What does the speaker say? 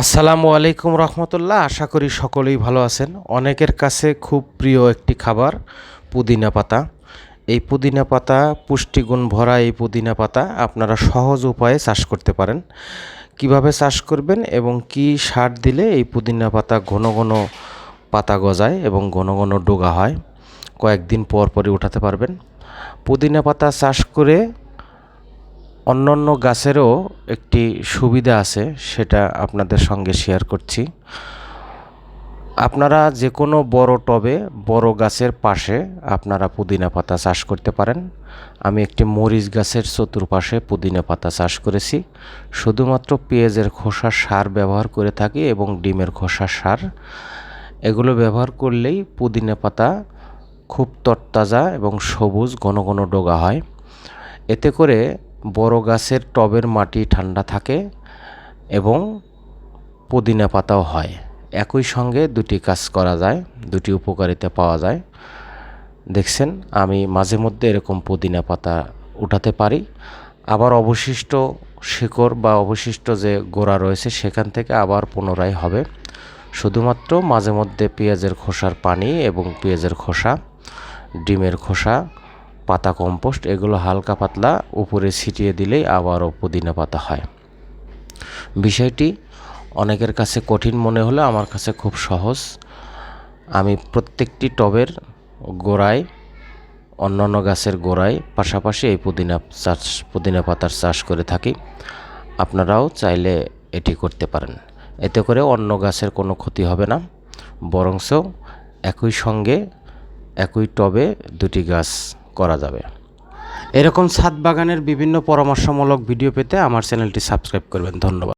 আসসালামু আলাইকুম রহমতুল্লাহ। আশা করি সকলেই ভালো আছেন। অনেকের কাছে খুব প্রিয় একটি খাবার পুদিনা পাতা। এই পুদিনা পাতা, পুষ্টিগুণ ভরা এই পুদিনা পাতা আপনারা সহজ উপায়ে চাষ করতে পারেন। কীভাবে চাষ করবেন এবং কি সার দিলে এই পুদিনা পাতা ঘন ঘন পাতা গজায় এবং ঘন ঘন ডোগা হয়, কয়েকদিন পর পরই উঠাতে পারবেন। পুদিনা পাতা চাষ করে অন্যান্য গাছেরও একটি সুবিধা আছে, সেটা আপনাদের সঙ্গে শেয়ার করছি। আপনারা যে কোনো বড় টবে, বড় গাছের পাশে আপনারা পুদিনা পাতা চাষ করতে পারেন। আমি একটি মরিচ গাছের চতুর্পাশে পুদিনা পাতা চাষ করেছি। শুধুমাত্র পেঁয়াজের খোসা সার ব্যবহার করে থাকি এবং ডিমের খোসা সার। এগুলো ব্যবহার করলেই পুদিনা পাতা খুব তরতাজা এবং সবুজ ঘন ঘন ডোগা হয়। এতে করে বড় গাছের টবের মাটি ঠান্ডা থাকে এবং পুদিনা পাতাও হয়। একই সঙ্গে দুটি কাজ করা যায়, দুটি উপকারিতা পাওয়া যায়। দেখছেন, আমি মাঝে মধ্যে এরকম পুদিনা পাতা উঠাতে পারি। আবার অবশিষ্ট শিকড় বা অবশিষ্ট যে গোড়া রয়েছে, সেখান থেকে আবার পুনরায় হবে। শুধুমাত্র মাঝে মধ্যে পেঁয়াজের খোসার পানি এবং পেঁয়াজের খোসা, ডিমের খোসা পাতা কম্পোস্ট, এগুলো হালকা পাতলা উপরে ছিটিয়ে দিলেই আবারও পুদিনা পাতা হয়। বিষয়টি অনেকের কাছে কঠিন মনে হলে আমার কাছে খুব সহজ। আমি প্রত্যেকটি টবের গোড়ায়, অন্যান্য গাছের গোড়ায় পাশাপাশি এই পুদিনা চাষ, পুদিনা পাতার চাষ করে থাকি। আপনারাও চাইলে এটি করতে পারেন। এতে করে অন্য গাছের কোনো ক্ষতি হবে না। বরংস একই সঙ্গে একই টবে দুটি গাছ করা যাবে। এরকম ছাদ বাগানের বিভিন্ন পরামর্শমূলক ভিডিও পেতে আমার চ্যানেলটি সাবস্ক্রাইব করবেন। ধন্যবাদ।